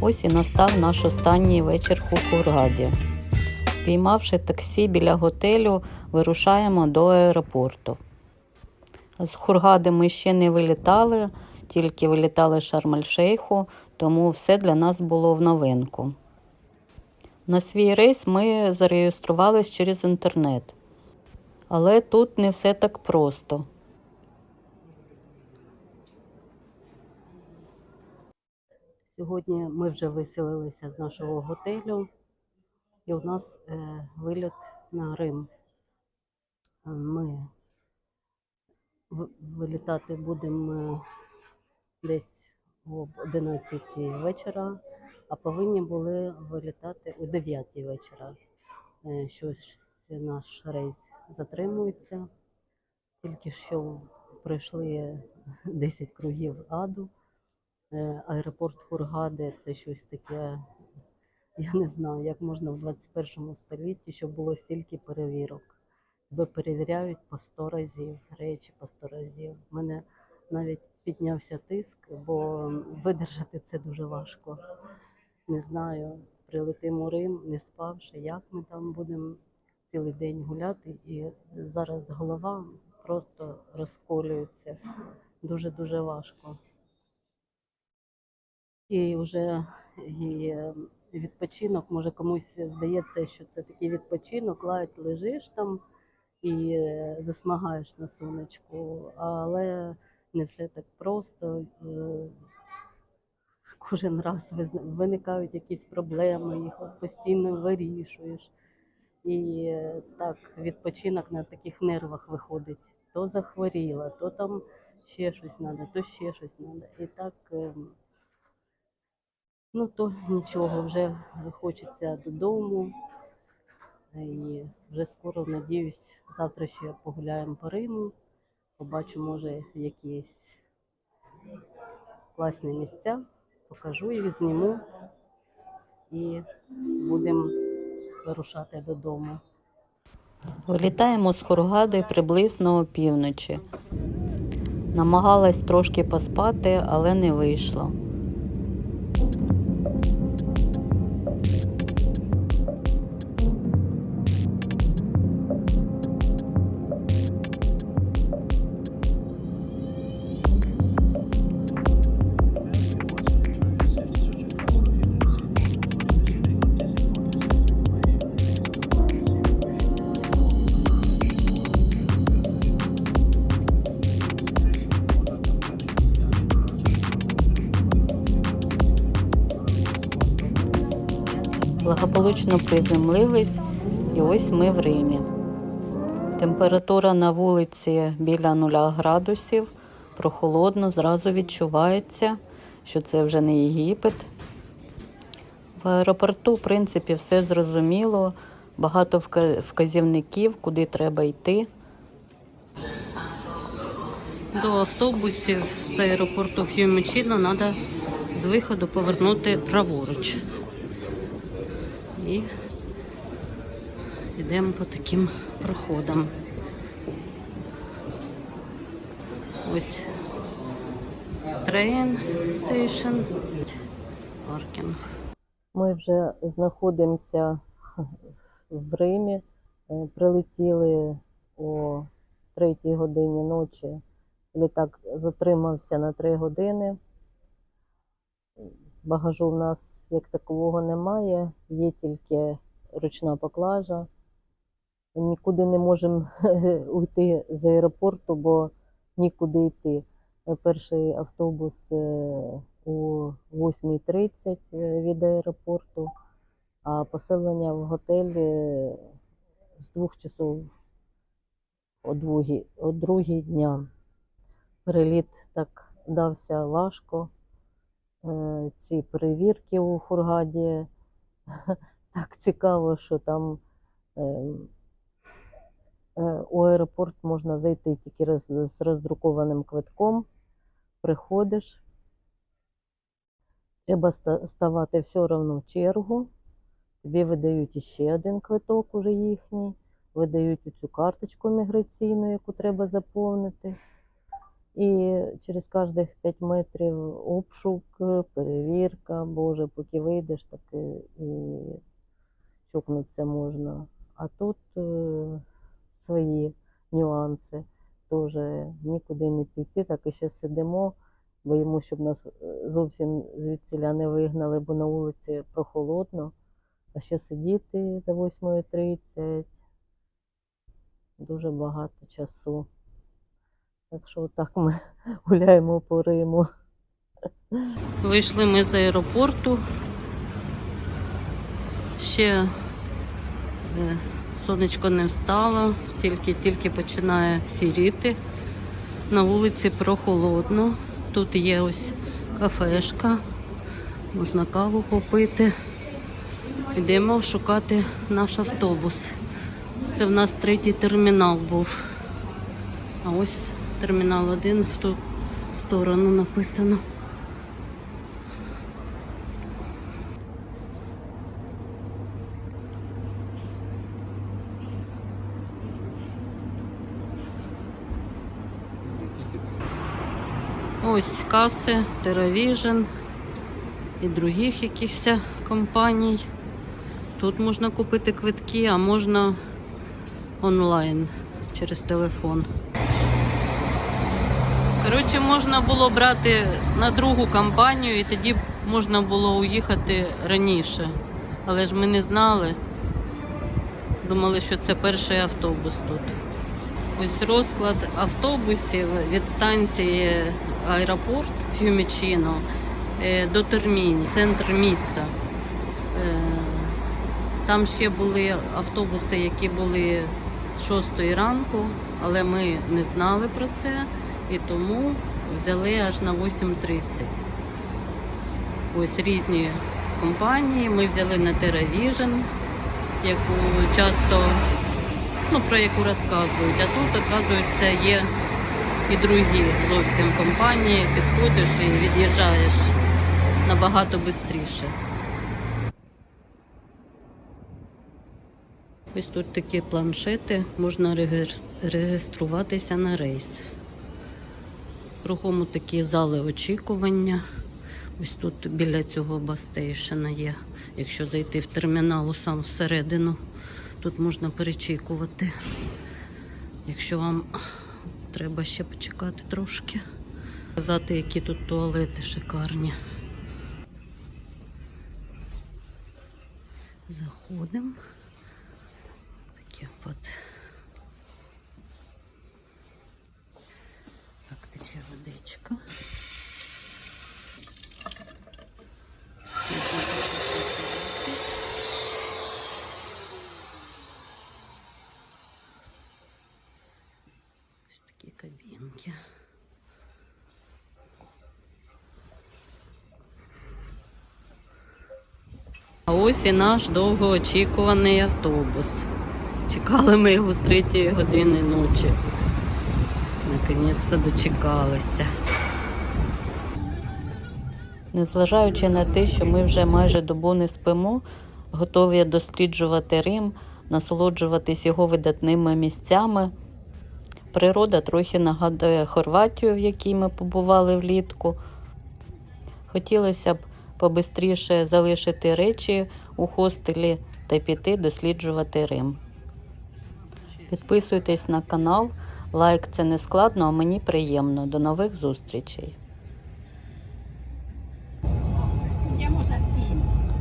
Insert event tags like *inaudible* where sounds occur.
Ось і настав наш останній вечір у Хургаді. Спіймавши таксі біля готелю, вирушаємо до аеропорту. З Хургади ми ще не вилітали, тільки вилітали з Шарм-Ель-Шейху, тому все для нас було в новинку. На свій рейс ми зареєструвались через інтернет. Але тут не все так просто. Сьогодні ми вже виселилися з нашого готелю, і у нас е, виліт на Рим. Е, Ми вилітати будемо е, десь об 11 вечора, а повинні були вилітати о 9 вечора. Щось наш рейс затримується. Тільки що пройшли 10 кругів аду. Е, Аеропорт Хургади це щось таке. Я не знаю, як можна в 21 столітті, щоб було стільки перевірок. Тебе перевіряють по 100 разів, речі по 100 разів. У мене навіть піднявся тиск, бо видержати це дуже важко. Не знаю, прилетимо у Рим, не спавши, як ми там будемо цілий день гуляти. І зараз голова просто розколюється. Дуже-дуже важко. І вже і е, відпочинок, може комусь здається, що це такий відпочинок, лайт лежиш там і е, засмагаєш на сонечку, але не все так просто. Е, Кожен раз виникають якісь проблеми, їх постійно вирішуєш. І так, відпочинок на таких нервах виходить. То захворіла, то там ще щось треба, то ще щось треба. І так. Ну, то нічого, вже хочеться додому. І вже скоро, надіюсь, завтра ще погуляємо по Риму. Побачу, може, якісь класні місця. Покажу їх, зніму і будемо вирушати додому. Вилітаємо з Хургади приблизно опівночі. Намагалась трошки поспати, але не вийшло. Благополучно приземлились, і ось ми в Римі. Температура на вулиці біля 0 градусів, прохолодно, зразу відчувається, що це вже не Єгипет. В аеропорту, в принципі, все зрозуміло, багато вказівників, куди треба йти. До автобусів з аеропорту Ф'юмічино треба з виходу повернути праворуч. І йдемо по таким проходам. Ось трейн стейшн, паркінг. Ми вже знаходимося в Римі. Е, Прилетіли о 3 годині ночі. Літак затримався на 3 години. Багажу в нас як такового немає, є тільки ручна поклажа. Нікуди не можемо *laughs* уйти з аеропорту, бо нікуди йти. Е, Перший автобус е, о 8.30 від аеропорту, а поселення в готелі з двох часов о другій, о другій дня. Переліт так дався важко е, ці перевірки у Хургаді. *laughs* Так цікаво, що там е, е, у аеропорт можна зайти тільки з роздрукованим квитком. Приходиш, треба ставати все одно в чергу. Тобі видають іще один квиток, уже їхній, видають цю карточку міграційну, яку треба заповнити. І через кожних 5 метрів обшук, перевірка, Боже, поки вийдеш, так і, чокнутися можна. А тут е, свої нюанси. Теж нікуди не піти, так і ще сидимо. Боїмо, щоб нас е, зовсім звідсіля не вигнали, бо на вулиці прохолодно. А ще сидіти до 8.30 дуже багато часу. Так що отак ми *laughs* гуляємо по Риму. Вийшли ми з аеропорту. Ще е, сонечко не встало, тільки-тільки починає сіріти. На вулиці прохолодно. Тут є ось кафешка, можна каву попити. Йдемо шукати наш автобус. Це в нас третій термінал був. А ось термінал один в ту сторону написано. Ось каси, TerraVision і других якихось компаній. Тут можна купити квитки, а можна онлайн через телефон. Коротше, можна було брати на другу компанію і тоді можна було уїхати раніше. Але ж ми не знали. Думали, що це перший автобус тут. Ось розклад автобусів від станції аеропорт Фюмічіно е, до Терміні, центр міста. Е, Там ще були автобуси, які були з 6 ранку, але ми не знали про це і тому взяли аж на 8.30. Ось різні компанії. Ми взяли на TerraVision, яку часто ну, про яку розказують. А тут, оказується, є і другі зовсім компанії. Підходиш і від'їжджаєш набагато швидше. Ось тут такі планшети, можна реєструватися на рейс. Кругом такі зали очікування. Ось тут біля цього бастейшена є. Якщо зайти в термінал сам всередину, тут можна перечікувати. Якщо вам треба ще почекати трошки. Сказати, які тут туалети шикарні. Заходимо. Таке от. Так, водичка. Такі кабінки. А ось і наш довгоочікуваний автобус. Чекали ми його з 3 години ночі. Наконець-то дочекалися. Незважаючи на те, що ми вже майже добу не спимо, готові досліджувати Рим, насолоджуватись його видатними місцями. Природа трохи нагадує Хорватію, в якій ми побували влітку. Хотілося б побистріше залишити речі у хостелі та піти досліджувати Рим. Підписуйтесь на канал. Лайк це не складно, а мені приємно. До нових зустрічей.